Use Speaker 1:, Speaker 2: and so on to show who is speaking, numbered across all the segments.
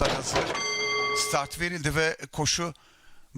Speaker 1: Atlar hazır. Start verildi ve koşu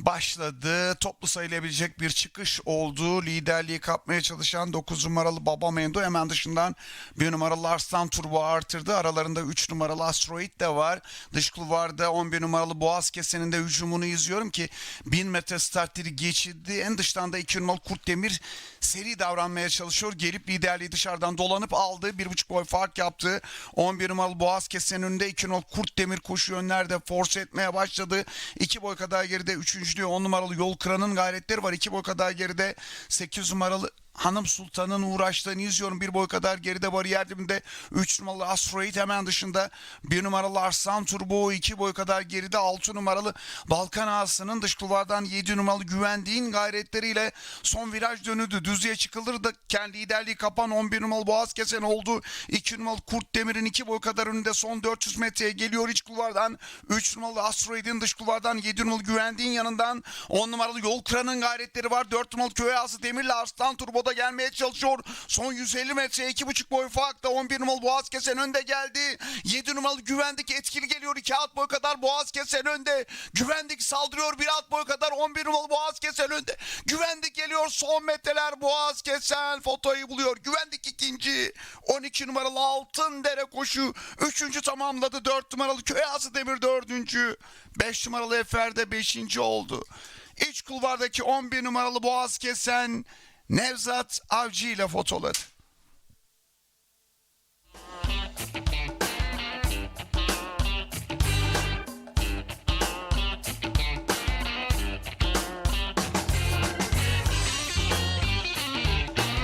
Speaker 1: başladı. Toplu sayılabilecek bir çıkış oldu. Liderliği kapmaya çalışan 9 numaralı Baba Mendo hemen dışından 1 numaralı Arslan Turbo artırdı. Aralarında 3 numaralı Asteroid de var. Dış kulvarda 11 numaralı Boğaz Kesen'in de hücumunu izliyorum ki 1000 metre startleri geçildi. En dıştan da 2 numaralı Kurt Demir seri davranmaya çalışıyor. Gelip liderliği dışarıdan dolanıp aldı. 1,5 boy fark yaptı. 11 numaralı Boğaz Kesen'in önünde 2 numaralı Kurt Demir koşu yönlerde force etmeye başladı. 2 boy kadar geride 3. 10 numaralı Yol Kıran'ın gayretleri var. 2 boy kadar geride 8 numaralı Hanım Sultan'ın uğraştığını izliyorum. Bir boy kadar geride bariyer dibinde 3 numaralı Asteroid hemen dışında 1 numaralı Arslan Turbo 2 boy kadar geride 6 numaralı Balkan Ağası'nın dış kulvardan 7 numaralı Güvendiğin gayretleriyle son viraj dönüldü. Düzlüğe çıkılır da kendi liderliği kapan 11 numaralı Boğaz Kesen oldu. 2 numaralı Kurt Demir'in 2 boy kadar önünde son 400 metreye geliyor iç kulvardan. 3 numaralı Asteroid'in dış kulvardan 7 numaralı Güvendiğin yanından 10 numaralı Yol Kıran'ın gayretleri var. 4 numaralı Köy Ağası Demir'le Arslan Turbo'da gelmeye çalışıyor. Son 150 metre 2,5 boy farkla 11 numaralı Boğaz Kesen önde geldi. 7 numaralı Güvendik etkili geliyor. 2 at boy kadar Boğaz Kesen önde. Güvendik saldırıyor. 1 at boy kadar 11 numaralı Boğaz Kesen önde. Güvendik geliyor. Son metreler Boğaz Kesen fotoyu buluyor. Güvendik ikinci. 12 numaralı Altın Dere koşu. Üçüncü tamamladı. 4 numaralı Köy Ağası Demir dördüncü. 5 numaralı Efer'de beşinci oldu. İç kulvardaki 11 numaralı Boğaz Kesen Nevzat Avcı ile fotoladı.